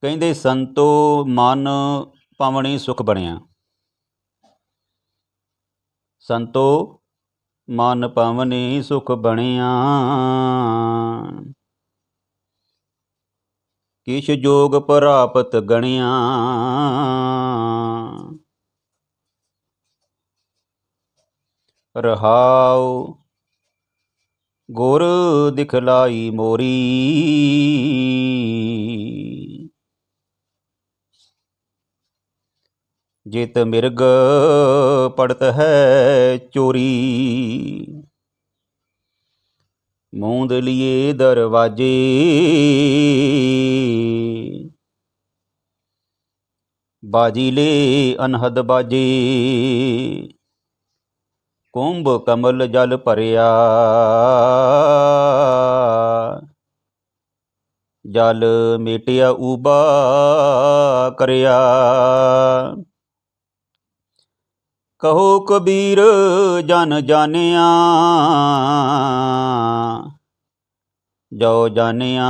ਕਹਿੰਦੇ, ਸੰਤੋ ਮਨ ਪਵਣੀ ਸੁਖ ਬਣਿਆ। ਸੰਤੋ ਮਨ ਪਵਨੀ ਸੁਖ ਬਣਿਆ। ਕਿਛ ਜੋਗ ਪ੍ਰਾਪਤ ਗਣਿਆ। ਰਹਾਉ ਗੁਰ ਦਿਖਲਾਈ ਮੋਰੀ। ਜਿਤ ਮਿਰਗ ਪੜਤ ਹੈ ਚੋਰੀ। ਮੂੰਦ ਲਿਏ ਦਰਵਾਜੇ। ਬਾਜੀ ਲੇ ਅਨਹਦ ਬਾਜੇ। ਕੁੰਭ ਕਮਲ ਜਲ ਭਰਿਆ। ਜਲ ਮੇਟਿਆ ਉਬਾ ਕਰਿਆ। ਕਹੋ ਕਬੀਰ ਜਨ ਜਾਣਿਆ। ਜੋ ਜਾਣਿਆ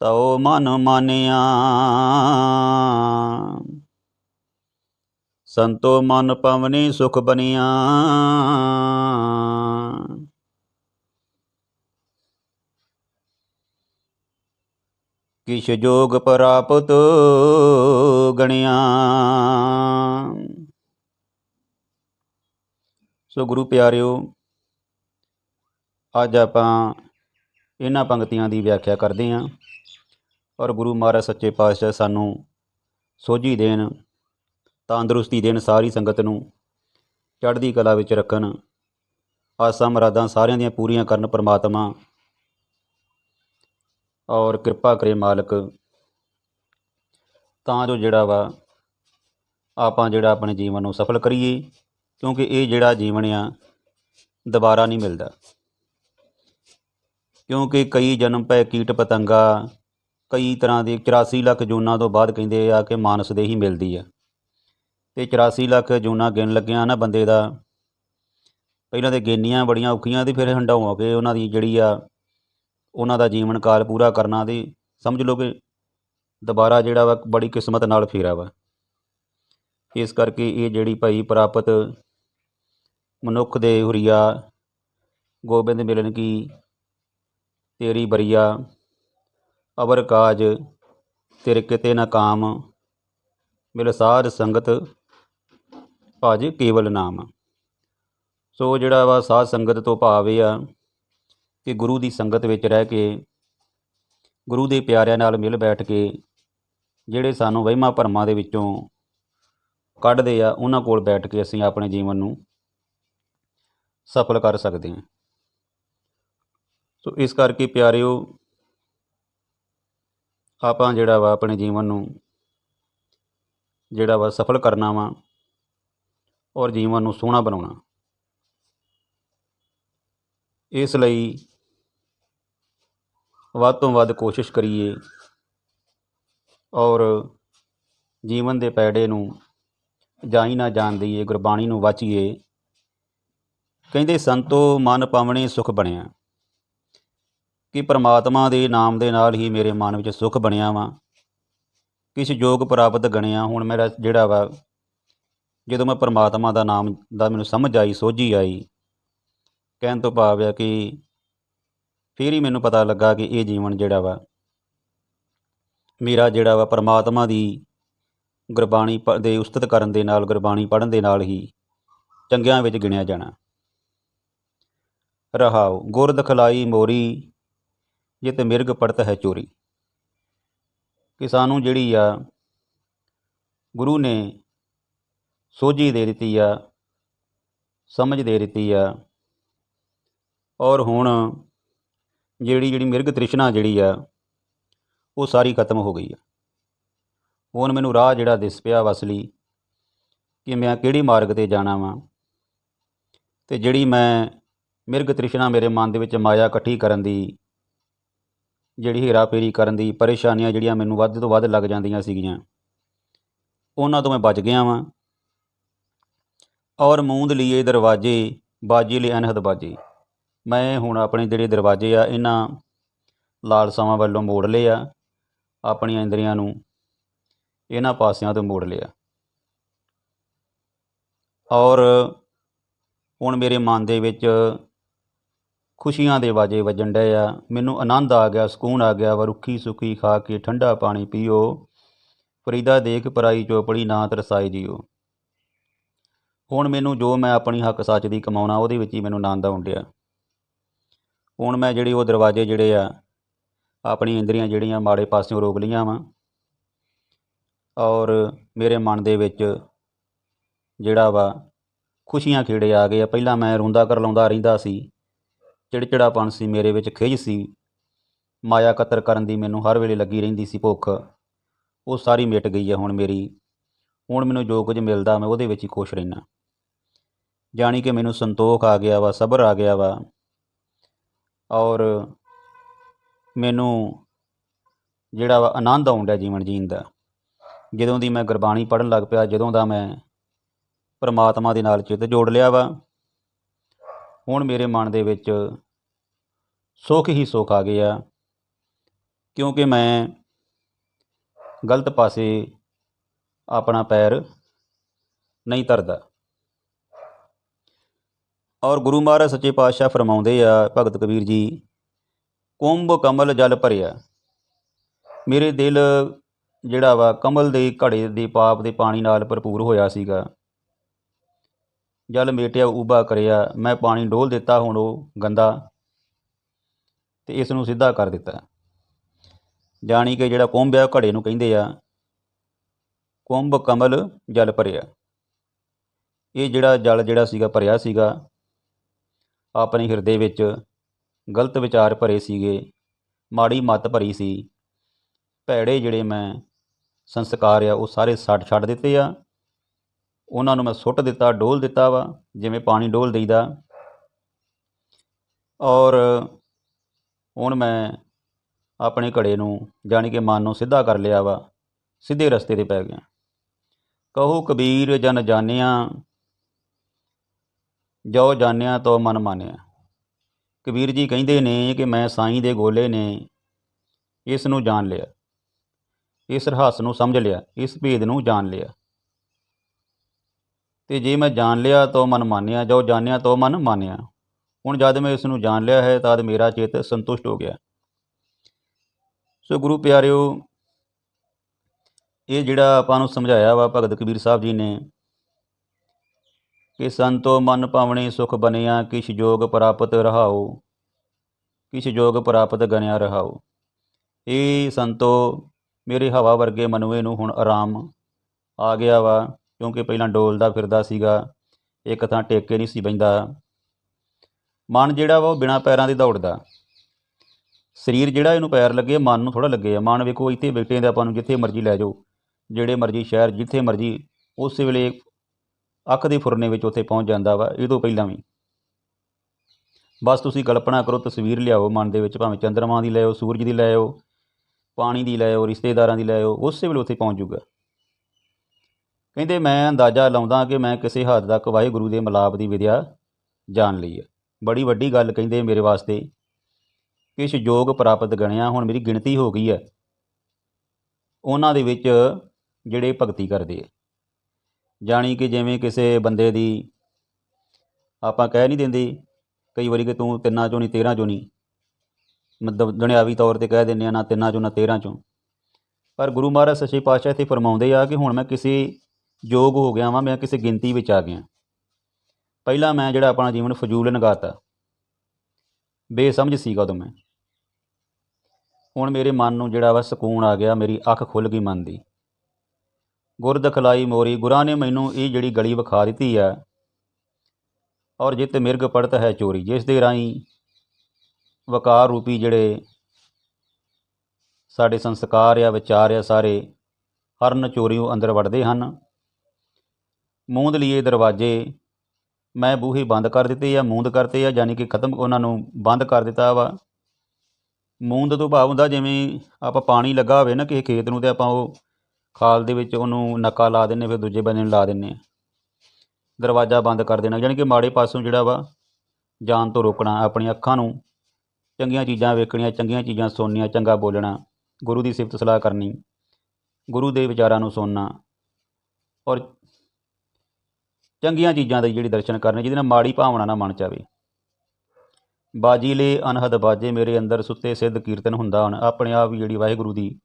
ਤਉ ਮਨ ਮਾਨਿਆ। ਸੰਤੋ ਮਨ ਪਵਨੀ ਸੁਖ ਬਨਿਆ ਕਿਛ ਜੋਗ ਪ੍ਰਾਪਤ ਗਣਿਆ। ਸੋ ਗੁਰੂ ਪਿਆਰਿਓ, ਅੱਜ ਆਪਾਂ ਇਹਨਾਂ ਪੰਕਤੀਆਂ ਦੀ ਵਿਆਖਿਆ ਕਰਦੇ ਹਾਂ ਔਰ ਗੁਰੂ ਮਹਾਰਾਜ ਸੱਚੇ ਪਾਤਸ਼ਾਹ ਸਾਨੂੰ ਸੋਝੀ ਦੇਣ, ਤੰਦਰੁਸਤੀ ਦੇਣ ਸਾਰੀ ਸੰਗਤ ਨੂੰ ਚੜ੍ਹਦੀ ਕਲਾ ਵਿੱਚ ਰੱਖਣ, ਆਸਾਂ ਮੁਰਾਦਾਂ ਸਾਰਿਆਂ ਦੀਆਂ ਪੂਰੀਆਂ ਕਰਨ ਪ੍ਰਮਾਤਮਾ ਔਰ ਕਿਰਪਾ ਕਰੇ ਮਾਲਕ। ਤਾਂ ਜੋ ਜਿਹੜਾ ਵਾ ਆਪਾਂ ਜਿਹੜਾ ਆਪਣੇ ਜੀਵਨ ਨੂੰ ਸਫਲ ਕਰੀਏ, ਕਿਉਂਕਿ ਇਹ ਜਿਹੜਾ ਜੀਵਨ ਆ, ਦੁਬਾਰਾ ਨਹੀਂ ਮਿਲਦਾ। ਕਿਉਂਕਿ ਕਈ ਜਨਮ ਪੈ ਕੀਟ ਪਤੰਗਾ, ਕਈ ਤਰ੍ਹਾਂ ਦੇ 84 ਲੱਖ ਜੂਨਾਂ ਤੋਂ ਬਾਅਦ ਕਹਿੰਦੇ ਆ ਕਿ ਮਾਨਸ ਦੇ ਹੀ ਮਿਲਦੀ ਆ। ਤੇ 84 ਲੱਖ ਜੂਨਾਂ ਗਿਣ ਲੱਗਿਆ ਨਾ ਬੰਦੇ ਦਾ, ਪਹਿਲਾਂ ਤੇ ਗਿਣਨੀਆਂ ਬੜੀਆਂ ਔਖੀਆਂ ਤੇ ਫਿਰ ਹੰਡਾਉ ਕੇ ਉਹਨਾਂ ਦੀ ਜਿਹੜੀ ਆ ਉਹਨਾਂ ਦਾ ਜੀਵਨ ਕਾਲ ਪੂਰਾ ਕਰਨਾ ਤੇ ਸਮਝ ਲਓ ਕਿ ਦੁਬਾਰਾ ਜਿਹੜਾ ਵਾ ਬੜੀ ਕਿਸਮਤ ਨਾਲ ਫੇਰਾ ਵਾ। ਇਸ ਕਰਕੇ ਇਹ ਜਿਹੜੀ ਭਾਈ ਪ੍ਰਾਪਤ ਮਨੁੱਖ ਦੇ ਹੁਰੀਆ ਗੋਬਿੰਦ ਮਿਲਨ ਕੀ, ਤੇਰੀ ਬਰੀਆ, ਅਵਰ ਕਾਜ, ਤੇਰੇ ਕਿਤੇ ਨਾ ਕਾਮ, ਮਿਲ ਸਾਧ ਸੰਗਤ, ਭਜ ਕੇਵਲ ਨਾਮ। ਸੋ ਜਿਹੜਾ ਵਾ ਸਾਧ ਸੰਗਤ ਤੋਂ ਭਾਵ ਇਹ ਆ ਕਿ ਗੁਰੂ ਦੀ ਸੰਗਤ ਵਿੱਚ ਰਹਿ ਕੇ ਗੁਰੂ ਦੇ ਪਿਆਰਿਆਂ ਨਾਲ ਮਿਲ ਬੈਠ ਕੇ ਜਿਹੜੇ ਸਾਨੂੰ ਵਹਿਮਾਂ ਭਰਮਾਂ ਦੇ ਵਿੱਚੋਂ ਕੱਢਦੇ ਆ, ਉਹਨਾਂ ਕੋਲ ਬੈਠ ਕੇ ਅਸੀਂ ਆਪਣੇ ਜੀਵਨ ਨੂੰ ਸਫਲ ਕਰ ਸਕਦੇ ਹਾਂ। ਸੋ ਇਸ ਕਰਕੇ ਪਿਆਰਿਓ, ਆਪਾਂ ਜਿਹੜਾ ਵਾ ਆਪਣੇ ਜੀਵਨ ਨੂੰ ਜਿਹੜਾ ਵਾ ਸਫਲ ਕਰਨਾ ਵਾ ਔਰ ਜੀਵਨ ਨੂੰ ਸੋਹਣਾ ਬਣਾਉਣਾ। ਇਸ ਲਈ ਵੱਧ ਤੋਂ ਵੱਧ ਕੋਸ਼ਿਸ਼ ਕਰੀਏ ਔਰ ਜੀਵਨ ਦੇ ਪੈੜੇ ਨੂੰ ਜਾਈ ਨਾ ਜਾਣ ਦਈਏ, ਗੁਰਬਾਣੀ ਨੂੰ ਵਾਚੀਏ। ਕਹਿੰਦੇ, ਸੰਤੋ ਮਨ ਪਾਵਣੇ ਸੁਖ ਬਣਿਆ। ਕਿ ਪ੍ਰਮਾਤਮਾ ਦੇ ਨਾਮ ਦੇ ਨਾਲ ਹੀ ਮੇਰੇ ਮਨ ਵਿੱਚ ਸੁਖ ਬਣਿਆ ਵਾ। ਕਿਸ ਯੋਗ ਪ੍ਰਾਪਤ ਗਣਿਆ, ਹੁਣ ਮੇਰਾ ਜਿਹੜਾ ਵਾ, ਜਦੋਂ ਮੈਂ ਪ੍ਰਮਾਤਮਾ ਦਾ ਨਾਮ, ਦਾ ਮੈਨੂੰ ਸਮਝ ਆਈ, ਸੋਝੀ ਆਈ, ਕਹਿਣ ਤੋਂ ਭਾਵ ਆ ਕਿ ਫਿਰ ਹੀ ਮੈਨੂੰ ਪਤਾ ਲੱਗਾ ਕਿ ਇਹ ਜੀਵਨ ਜਿਹੜਾ ਵਾ, ਮੇਰਾ ਜਿਹੜਾ ਵਾ ਪਰਮਾਤਮਾ ਦੀ ਗੁਰਬਾਣੀ ਪ- ਦੇ ਉਸਤਤ ਕਰਨ ਦੇ ਨਾਲ, ਗੁਰਬਾਣੀ ਪੜ੍ਹਨ ਦੇ ਨਾਲ ਹੀ ਚੰਗਿਆਂ ਵਿੱਚ ਗਿਣਿਆ ਜਾਣਾ। ਰਹਾਉ ਗੁਰ ਦਖਲਾਈ ਮੋਰੀ, ਜਿਤ ਮਿਰਗ ਪੜਤ ਹੈ ਚੋਰੀ। ਕਿ ਸਾਨੂੰ ਜਿਹੜੀ ਆ, ਗੁਰੂ ਨੇ ਸੋਝੀ ਦੇ ਦਿੱਤੀ ਆ, ਸਮਝ ਦੇ ਦਿੱਤੀ ਆ, ਔਰ ਹੁਣ ਜਿਹੜੀ ਜਿਹੜੀ ਮਿਰਗ ਤ੍ਰਿਸ਼ਨਾ ਜਿਹੜੀ ਆ, ਉਹ ਸਾਰੀ ਖਤਮ ਹੋ ਗਈ ਆ। ਹੁਣ ਮੈਨੂੰ ਰਾਹ ਜਿਹੜਾ ਦਿਸ ਪਿਆ ਵਸਲੀ, ਕਿ ਮੈਂ ਕਿਹੜੀ ਮਾਰਗ ਤੇ ਜਾਣਾ ਵਾਂ ਤੇ ਜਿਹੜੀ ਮੈਂ ਮਿਰਗ ਤ੍ਰਿਸ਼ਨਾ ਮੇਰੇ ਮਨ ਦੇ ਵਿੱਚ ਮਾਇਆ ਇਕੱਠੀ ਕਰਨ ਦੀ, ਜਿਹੜੀ ਹੇਰਾਫੇਰੀ ਕਰਨ ਦੀ, ਪਰੇਸ਼ਾਨੀਆਂ ਜਿਹੜੀਆਂ ਮੈਨੂੰ ਵੱਧ ਤੋਂ ਵੱਧ ਲੱਗ ਜਾਂਦੀਆਂ ਸੀਗੀਆਂ, ਉਹਨਾਂ ਤੋਂ ਮੈਂ ਬਚ ਗਿਆ ਵਾਂ। ਔਰ ਮੂੰਦ ਲਈਏ ਦਰਵਾਜ਼ੇ, ਬਾਜੀ ਲਈ ਅਨਹਦ ਬਾਜੀ। ਮੈਂ ਹੁਣ ਆਪਣੇ ਜਿਹੜੇ ਦਰਵਾਜ਼ੇ ਆ, ਇਹਨਾਂ ਲਾਲਸਾਵਾਂ ਵੱਲੋਂ ਮੋੜ ਲਿਆ ਆਪਣੀਆਂ ਇੰਦਰੀਆਂ ਨੂੰ ਇਹਨਾਂ ਪਾਸਿਆਂ ਤੋਂ ਮੋੜ ਲਿਆ। ਔਰ ਹੁਣ ਮੇਰੇ ਮਨ ਦੇ ਵਿੱਚ ਖੁਸ਼ੀਆਂ ਦੇ ਵਾਜੇ ਵੱਜਣ ਡਏ ਆ। ਮੈਨੂੰ ਆਨੰਦ ਆ ਗਿਆ, ਸਕੂਨ ਆ ਗਿਆ ਵਾ ਰੁੱਖੀ ਸੁੱਖੀ ਖਾ ਕੇ ਠੰਡਾ ਪਾਣੀ ਪੀਓ। ਫਰੀਦਾ ਦੇਖ ਪਰਾਈ ਚੋਪੜੀ ਨਾ ਤਰਸਾਈ ਜੀਓ। ਹੁਣ ਮੈਨੂੰ ਜੋ ਮੈਂ ਆਪਣੀ ਹੱਕ ਸੱਚ ਦੀ ਕਮਾਉਣਾ, ਉਹਦੇ ਵਿੱਚ ਹੀ ਮੈਨੂੰ ਆਨੰਦ ਆਉਣ ਡਿਆ। ਹੁਣ ਮੈਂ ਜਿਹੜੀ ਉਹ ਦਰਵਾਜ਼ੇ ਜਿਹੜੇ ਆ ਆਪਣੀ ਇੰਦਰੀਆਂ ਜਿਹੜੀਆਂ ਮਾੜੇ ਪਾਸਿਓਂ ਰੋਕ ਲੀਆਂ ਵਾ। ਔਰ ਮੇਰੇ ਮਨ ਦੇ ਵਿੱਚ ਜਿਹੜਾ ਵਾ, ਖੁਸ਼ੀਆਂ ਖੇੜੇ ਆ ਗਏ ਆ। ਪਹਿਲਾਂ ਮੈਂ ਰੋਂਦਾ ਕਰਲਾਉਂਦਾ ਰਹਿੰਦਾ ਸੀ ਚਿੜਚਿੜਾਪਣ ਸੀ ਮੇਰੇ ਵਿੱਚ, ਖਿਝ ਸੀ। ਮਾਇਆ ਕਤਰ ਕਰਨ ਦੀ ਮੈਨੂੰ ਹਰ ਵੇਲੇ ਲੱਗੀ ਰਹਿੰਦੀ ਸੀ ਭੁੱਖ। ਉਹ ਸਾਰੀ ਮਿਟ ਗਈ ਹੈ ਹੁਣ ਮੇਰੀ। ਹੁਣ ਮੈਨੂੰ ਜੋ ਕੁਝ ਮਿਲਦਾ ਮੈਂ ਉਹਦੇ ਵਿੱਚ ਹੀ ਖੁਸ਼ ਰਹਿਣਾ ਜਾਣੀ ਕਿ ਮੈਨੂੰ ਸੰਤੋਖ ਆ ਗਿਆ ਵਾ, ਸਬਰ ਆ ਗਿਆ ਵਾ। ਔਰ ਮੈਨੂੰ ਜਿਹੜਾ ਵਾ ਆਨੰਦ ਆਉਣ ਡਿਆ ਜੀਵਨ ਜੀਣ ਦਾ। ਜਦੋਂ ਦੀ ਮੈਂ ਗੁਰਬਾਣੀ ਪੜ੍ਹਨ ਲੱਗ ਪਿਆ, ਜਦੋਂ ਦਾ ਮੈਂ ਪਰਮਾਤਮਾ ਦੇ ਨਾਲ ਚਿੱਤ ਜੋੜ ਲਿਆ ਵਾ, ਹੁਣ ਮੇਰੇ ਮਨ ਦੇ ਵਿੱਚ ਸੁੱਖ ਹੀ ਸੁੱਖ ਆ ਗਿਆ। ਕਿਉਂਕਿ ਮੈਂ ਗਲਤ ਪਾਸੇ ਆਪਣਾ ਪੈਰ ਨਹੀਂ ਧਰਦਾ। ਔਰ ਗੁਰੂ ਮਹਾਰਾਜ ਸੱਚੇ ਪਾਤਸ਼ਾਹ ਫਰਮਾਉਂਦੇ ਆ, ਭਗਤ ਕਬੀਰ ਜੀ, ਕੁੰਭ ਕਮਲ ਜਲ ਭਰਿਆ। ਮੇਰੇ ਦਿਲ ਜਿਹੜਾ ਵਾ, ਕਮਲ ਦੇ ਘੜੇ ਦੇ ਪਾਪ ਦੇ ਪਾਣੀ ਨਾਲ ਭਰਪੂਰ ਹੋਇਆ ਸੀਗਾ। ਜਲ ਮੇਟਿਆ ਉਬਾ ਕਰਿਆ। ਮੈਂ ਪਾਣੀ ਡੋਲ ਦਿੱਤਾ, ਹੁਣ ਉਹ ਗੰਦਾ ਤੇ ਇਸ ਨੂੰ ਸਿੱਧਾ ਕਰ ਦਿੱਤਾ। ਜਾਣੀ ਕਿ ਜਿਹੜਾ ਕੁੰਭ ਆ ਘੜੇ ਨੂੰ ਕਹਿੰਦੇ ਆ, ਕੁੰਭ ਕਮਲ ਜਲ ਭਰਿਆ। ਇਹ ਜਿਹੜਾ ਜਲ ਜਿਹੜਾ ਸੀਗਾ, ਭਰਿਆ ਸੀਗਾ ਆਪਣੇ ਹਿਰਦੇ ਵਿੱਚ ਗਲਤ ਵਿਚਾਰ ਭਰੇ ਸੀਗੇ, ਮਾੜੀ ਮੱਤ ਭਰੀ ਸੀ। ਭੈੜੇ ਜਿਹੜੇ ਮੈਂ ਸੰਸਕਾਰ ਆ, ਉਹ ਸਾਰੇ ਛੱਡ ਛੱਡ ਦਿੱਤੇ ਆ। ਉਹਨਾਂ ਨੂੰ ਮੈਂ ਸੁੱਟ ਦਿੱਤਾ, ਡੋਲ ਦਿੱਤਾ ਵਾ, ਜਿਵੇਂ ਪਾਣੀ ਡੋਲ ਦਈਦਾ। ਔਰ ਹੁਣ ਮੈਂ ਆਪਣੇ ਘੜੇ ਨੂੰ, ਜਾਣੀ ਕਿ ਮਨ ਨੂੰ ਸਿੱਧਾ ਕਰ ਲਿਆ ਵਾ, ਸਿੱਧੇ ਰਸਤੇ ਤੇ ਪੈ ਗਿਆ। ਕਹੋ ਕਬੀਰ ਜਨ ਜਾਣਿਆ ਜੋ ਜਾਣਿਆ ਤੋ ਮਨ ਮਾਨਿਆ ਕਬੀਰ ਜੀ ਕਹਿੰਦੇ ਨੇ ਕਿ ਮੈਂ ਸਾਈਂ ਦੇ ਗੋਲੇ ਨੇ ਇਸ ਨੂੰ ਜਾਣ ਲਿਆ। ਇਸ ਰਹੱਸ ਨੂੰ ਸਮਝ ਲਿਆ, ਇਸ ਭੇਦ ਨੂੰ ਜਾਣ ਲਿਆ। ਤੇ ਜੇ ਮੈਂ ਜਾਣ ਲਿਆ ਤੋ ਮਨ ਮਾਨਿਆ ਜੋ ਜਾਣਿਆ ਤੋ ਮਨ ਮਾਨਿਆ ਹੁਣ ਜਦ ਮੈਂ ਇਸ ਨੂੰ ਜਾਣ ਲਿਆ ਹੈ, ਤਦ ਮੇਰਾ ਚਿੱਤ ਸੰਤੁਸ਼ਟ ਹੋ ਗਿਆ। ਸੋ ਗੁਰੂ ਪਿਆਰਿਓ, ਇਹ ਜਿਹੜਾ ਆਪਾਂ ਨੂੰ ਸਮਝਾਇਆ ਵਾ ਭਗਤ ਕਬੀਰ ਸਾਹਿਬ ਜੀ ਨੇ ਕਿ ਸੰਤੋ ਮਨ ਭਾਵਣੇ ਸੁਖ ਬਨਿਆ ਕਿਛ ਜੋਗ ਪ੍ਰਾਪਤ ਰਹਾਓ ਕਿਛ ਜੋਗ ਪ੍ਰਾਪਤ ਗਨਿਆ ਰਹਾਓ ਇਹ ਸੰਤੋ, ਮੇਰੇ ਹਵਾ ਵਰਗੇ ਮਨੁਏ ਨੂੰ ਹੁਣ ਆਰਾਮ ਆ ਗਿਆ ਵਾ, ਕਿਉਂਕਿ ਪਹਿਲਾਂ ਡੋਲਦਾ ਫਿਰਦਾ ਸੀਗਾ, ਇੱਕ ਥਾਂ ਟੇਕੇ ਨਹੀਂ ਸੀ ਬੈਂਦਾ ਮਨ ਜਿਹੜਾ ਵਾ ਉਹ ਬਿਨਾ ਪੈਰਾਂ ਦੇ ਦੌੜਦਾ। ਸਰੀਰ ਜਿਹੜਾ ਇਹਨੂੰ ਪੈਰ ਲੱਗੇ, ਮਨ ਨੂੰ ਥੋੜਾ ਲੱਗੇ ਆ। ਮਨ ਵੇਖੋ, ਇੱਥੇ ਬੈਠੇ ਦੇ ਆਪਾਂ ਨੂੰ ਜਿੱਥੇ ਮਰਜ਼ੀ ਲੈ ਜਾਓ, ਜਿਹੜੇ ਮਰਜ਼ੀ ਸ਼ਹਿਰ, ਜਿੱਥੇ ਮਰਜ਼ੀ, ਉਸ ਵੇਲੇ ਅੱਖ ਦੇ ਫੁਰਨੇ ਵਿੱਚ ਉੱਥੇ ਪਹੁੰਚ ਜਾਂਦਾ ਵਾ, ਇਹ ਤੋਂ ਪਹਿਲਾਂ ਵੀ। ਬਸ ਤੁਸੀਂ ਕਲਪਨਾ ਕਰੋ, ਤਸਵੀਰ ਲਿਆਓ ਮਨ ਦੇ ਵਿੱਚ, ਭਾਵੇਂ ਚੰਦਰਮਾ ਦੀ ਲੈ ਸੂਰਜ ਦੀ ਲੈ ਪਾਣੀ ਦੀ ਲੈ ਆਓ, ਰਿਸ਼ਤੇਦਾਰਾਂ ਦੀ ਲੈ ਆਓ, ਉਸੇ ਵੇਲੇ ਉੱਥੇ ਪਹੁੰਚ ਜਾਊਗਾ। ਕਹਿੰਦੇ ਮੈਂ ਅੰਦਾਜ਼ਾ ਲਾਉਂਦਾ ਕਿ ਮੈਂ ਕਿਸੇ ਹੱਦ ਤੱਕ ਵਾਹਿਗੁਰੂ ਦੇ ਮਿਲਾਪ ਦੀ ਵਿਦਿਆ ਜਾਣ ਲਈ ਹੈ ਬੜੀ ਵੱਡੀ ਗੱਲ ਕਹਿੰਦੇ ਮੇਰੇ ਵਾਸਤੇ ਕਿਛ ਯੋਗ ਪ੍ਰਾਪਤ ਗਣਿਆ ਹੁਣ ਮੇਰੀ ਗਿਣਤੀ ਹੋ ਗਈ ਹੈ। ਉਹਨਾਂ ਦੇ ਵਿੱਚ ਜਿਹੜੇ ਭਗਤੀ ਕਰਦੇ ਆ। ਜਾਣੀ ਕਿ ਜਿਵੇਂ ਕਿਸੇ ਬੰਦੇ ਦੀ ਆਪਾਂ ਕਹਿ ਨਹੀਂ ਦਿੰਦੇ, ਕਈ ਵਾਰੀ ਕਿ ਤੂੰ ਤਿੰਨਾਂ ਚੋਂ ਨਹੀਂ 13 ਚੋਂ ਨਹੀਂ ਮਤਲਬ ਦੁਨਿਆਵੀ ਤੌਰ ਤੇ ਕਹਿ ਦਿੰਦੇ ਆ ਨਾ ਤਿੰਨਾਂ ਚੋਂ ਨਾ 13 ਚੋਂ। ਪਰ ਗੁਰੂ ਮਹਾਰਾਜ ਸੱਚੇ ਪਾਤਸ਼ਾਹ ਇੱਥੇ ਫਰਮਾਉਂਦੇ ਆ ਕਿ ਹੁਣ ਮੈਂ ਕਿਸੇ ਯੋਗ ਹੋ ਗਿਆ ਵਾਂ, ਮੈਂ ਕਿਸੇ ਗਿਣਤੀ ਵਿੱਚ ਆ ਗਿਆ। ਪਹਿਲਾਂ ਮੈਂ ਜਿਹੜਾ ਆਪਣਾ ਜੀਵਨ ਫਜ਼ੂਲ ਲੰਘਾਤਾ ਬੇਸਮਝ ਸੀਗਾ ਉਦੋਂ ਮੈਂ। ਹੁਣ ਮੇਰੇ ਮਨ ਨੂੰ ਜਿਹੜਾ ਵਾ ਸਕੂਨ ਆ ਗਿਆ, ਮੇਰੀ ਅੱਖ ਖੁੱਲ ਗਈ ਮਨ ਦੀ। ਗੁਰ ਦਖਲਾਈ ਮੋਰੀ, ਗੁਰਾਂ ਨੇ ਮੈਨੂੰ ਇਹ ਜਿਹੜੀ ਗਲੀ ਵਿਖਾ ਦਿੱਤੀ ਆ ਔਰ ਜਿੱਤ ਮਿਰਗ ਪੜਤ ਹੈ ਚੋਰੀ, ਜਿਸ ਦੇ ਰਾਹੀਂ ਵਕਾਰ ਰੂਪੀ ਜਿਹੜੇ ਸਾਡੇ ਸੰਸਕਾਰ ਆ, ਵਿਚਾਰ ਆ, ਸਾਰੇ ਹਰਨ ਚੋਰੀਓ ਅੰਦਰ ਵੜਦੇ ਹਨ। ਮੂੰਦ ਲਈਏ ਦਰਵਾਜ਼ੇ, ਮੈਂ ਬੂਹੇ ਬੰਦ ਕਰ ਦਿੱਤੇ ਆ, ਮੂੰਦ ਕਰਤੇ ਆ ਯਾਨੀ ਕਿ ਖਤਮ ਉਹਨਾਂ ਨੂੰ ਬੰਦ ਕਰ ਦਿੱਤਾ ਵਾ। ਮੂੰਦ ਤੋਂ ਭਾਵ ਹੁੰਦਾ ਜਿਵੇਂ ਆਪਾਂ ਪਾਣੀ ਲੱਗਾ ਹੋਵੇ ਨਾ ਕਿਸੇ ਖੇਤ ਨੂੰ ਤੇ ਆਪਾਂ ਉਹ ਖਾਲ ਦੇ ਵਿੱਚ ਉਹਨੂੰ ਨੱਕਾ ਲਾ ਦਿੰਨੇ ਫਿਰ ਦੂਜੇ ਬੰਨੇ ਨੂੰ ਲਾ ਦਿੰਨੇ ਆ। ਦਰਵਾਜ਼ਾ ਬੰਦ ਕਰ ਦੇਣਾ, ਯਾਨੀ ਕਿ ਮਾੜੇ ਪਾਸੋਂ ਜਿਹੜਾ ਵਾ, ਜਾਨ ਤੋਂ ਰੋਕਣਾ, ਆਪਣੀਆਂ ਅੱਖਾਂ ਨੂੰ ਚੰਗੀਆਂ ਚੀਜ਼ਾਂ ਵੇਖਣੀਆਂ, ਚੰਗੀਆਂ ਚੀਜ਼ਾਂ ਸੁਣਨੀਆਂ, ਚੰਗਾ ਬੋਲਣਾ, ਗੁਰੂ ਦੀ ਸਿਫਤ ਸਲਾਹ ਕਰਨੀ, ਗੁਰੂ ਦੇ ਵਿਚਾਰਾਂ ਨੂੰ ਸੁਣਨਾ, ਔਰ ਚੰਗੀਆਂ ਚੀਜ਼ਾਂ ਦੇ ਜਿਹੜੀ ਦਰਸ਼ਨ ਕਰਨੇ, ਜਿਹਦੇ ਨਾਲ ਮਾੜੀ ਭਾਵਨਾ ਨਾ ਮਨ ਚ ਬਾਜੀ ਬਾਜੀਲੇ ਅਨਹਦ ਬਾਜੇ, ਮੇਰੇ ਅੰਦਰ ਸੁੱਤੇ ਸਿੱਧ ਕੀਰਤਨ ਹੁੰਦਾ ਹਨ ਆਪਣੇ ਆਪ ਹੀ ਜਿਹੜੀ ਵਾਹਿਗੁਰੂ ਦੀ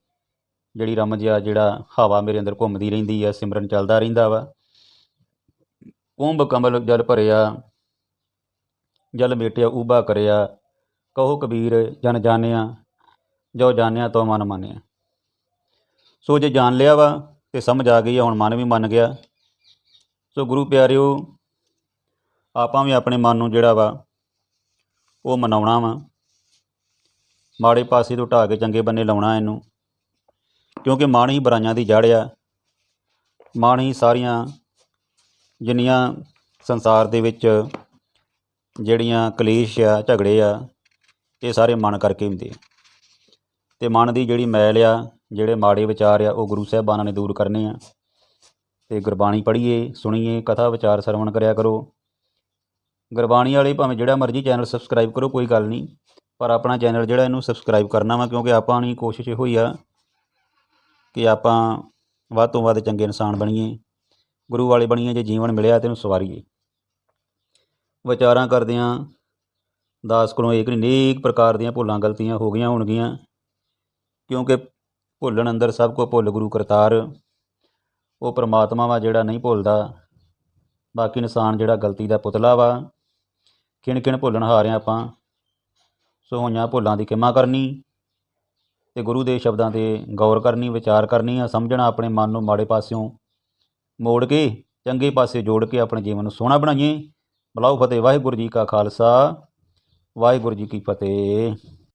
ਜਿਹੜੀ ਰਮ ਜਿਹਾ ਜਿਹੜਾ ਹਵਾ ਮੇਰੇ ਅੰਦਰ ਘੁੰਮਦੀ ਰਹਿੰਦੀ ਆ, ਸਿਮਰਨ ਚੱਲਦਾ ਰਹਿੰਦਾ ਵਾ। ਕੁੰਭ ਕਮਲ ਜਲ ਭਰਿਆ, ਜਲ ਮੇਟਿਆ ਉਬਾ ਕਰਿਆ। ਕਹੋ ਕਬੀਰ, ਜਨ ਜਾਣਿਆ, ਜੋ ਜਾਣਿਆ ਤੋ ਮਨ ਮੰਨਿਆ। ਸੋ ਜੇ ਜਾਣ ਲਿਆ ਵਾ ਤੇ ਸਮਝ ਆ ਗਈ ਆ, ਹੁਣ ਮਨ ਵੀ ਮੰਨ ਗਿਆ। ਸੋ ਗੁਰੂ ਪਿਆਰਿਓ, ਆਪਾਂ ਵੀ ਆਪਣੇ ਮਨ ਨੂੰ ਜਿਹੜਾ ਵਾ, ਉਹ ਮਨਾਉਣਾ ਵਾ। ਮਾੜੇ ਪਾਸੇ ਤੋਂ ਢਾਹ ਕੇ ਚੰਗੇ ਬੰਨੇ ਲਾਉਣਾ ਇਹਨੂੰ। ਕਿਉਂਕਿ ਮਨ ਹੀ ਬੁਰਾਈਆਂ ਦੀ ਜੜ ਆ। ਮਨ ਹੀ ਸਾਰੀਆਂ ਜਿੰਨੀਆਂ ਸੰਸਾਰ ਦੇ ਵਿੱਚ ਜਿਹੜੀਆਂ ਕਲੇਸ਼ ਆ, ਝਗੜੇ ਆ, ਇਹ ਸਾਰੇ ਮਨ ਕਰਕੇ ਹੁੰਦੇ ਆ। ਤੇ ਮਨ ਦੀ ਜਿਹੜੀ ਮੈਲ ਆ, ਜਿਹੜੇ ਮਾੜੇ ਵਿਚਾਰ ਆ, ਉਹ ਗੁਰੂ ਸਾਹਿਬਾਨਾਂ ਨੇ ਦੂਰ ਕਰਨੇ ਆ। ਤੇ ਗੁਰਬਾਣੀ ਪੜ੍ਹੀਏ, ਸੁਣੀਏ, ਕਥਾ ਵਿਚਾਰ ਸਰਵਣ ਕਰਿਆ ਕਰੋ। ਗੁਰਬਾਣੀ ਵਾਲੇ ਭਾਵੇਂ ਜਿਹੜਾ ਮਰਜ਼ੀ ਚੈਨਲ ਸਬਸਕ੍ਰਾਈਬ ਕਰੋ, ਕੋਈ ਗੱਲ ਨਹੀਂ। ਪਰ ਆਪਣਾ ਚੈਨਲ ਜਿਹੜਾ ਇਹਨੂੰ ਸਬਸਕ੍ਰਾਈਬ ਕਰਨਾ ਵਾ, ਕਿਉਂਕਿ ਆਪਾਂ ਦੀ ਕੋਸ਼ਿਸ਼ ਇਹੋ ਹੀ ਆ ਕਿ ਆਪਾਂ ਵੱਧ ਤੋਂ ਵੱਧ ਚੰਗੇ ਇਨਸਾਨ ਬਣੀਏ, ਗੁਰੂ ਵਾਲੇ ਬਣੀਏ, ਜੇ ਜੀਵਨ ਮਿਲਿਆ ਤੇ ਉਹਨੂੰ ਸਵਾਰੀਏ। ਵਿਚਾਰਾਂ ਕਰਦਿਆਂ ਦਾਸ ਕੋਲੋਂ ਇੱਕ ਨਹੀਂ ਅਨੇਕ ਪ੍ਰਕਾਰ ਦੀਆਂ ਭੁੱਲਾਂ ਗਲਤੀਆਂ ਹੋ ਗਈਆਂ ਹੋਣਗੀਆਂ, ਕਿਉਂਕਿ ਭੁੱਲਣ ਅੰਦਰ ਸਭ ਕੋ ਭੁੱਲ ਗੁਰੂ ਕਰਤਾਰ, ਉਹ ਪ੍ਰਮਾਤਮਾ ਵਾ ਜਿਹੜਾ ਨਹੀਂ ਭੁੱਲਦਾ, ਬਾਕੀ ਇਨਸਾਨ ਜਿਹੜਾ ਗਲਤੀ ਦਾ ਪੁਤਲਾ ਵਾ ਕਿਣ ਕਿਣ ਭੁੱਲਣ ਹਾਰਿਆਂ ਆਪਾਂ, ਸੋ ਹੋਈਆਂ ਭੁੱਲਾਂ ਦੀ ਕਿਮਾ ਕਰਨੀ ਤੇ ਗੁਰੂ ਦੇ ਸ਼ਬਦਾਂ ਤੇ ਗੌਰ ਕਰਨੀ, ਵਿਚਾਰ ਕਰਨੀ ਆ, ਸਮਝਣਾ ਆਪਣੇ ਮਨ ਨੂੰ ਮਾੜੇ ਪਾਸਿਓਂ ਮੋੜ ਕੇ, ਚੰਗੇ ਪਾਸੇ ਜੋੜ ਕੇ ਆਪਣੇ ਜੀਵਨ ਨੂੰ ਸੋਹਣਾ ਬਣਾਈਏ। ਬਲਾਉ ਫਤਿਹ, ਵਾਹਿਗੁਰੂ ਜੀ ਕਾ ਖਾਲਸਾ, ਵਾਹਿਗੁਰੂ ਜੀ ਕੀ ਫਤਿਹ।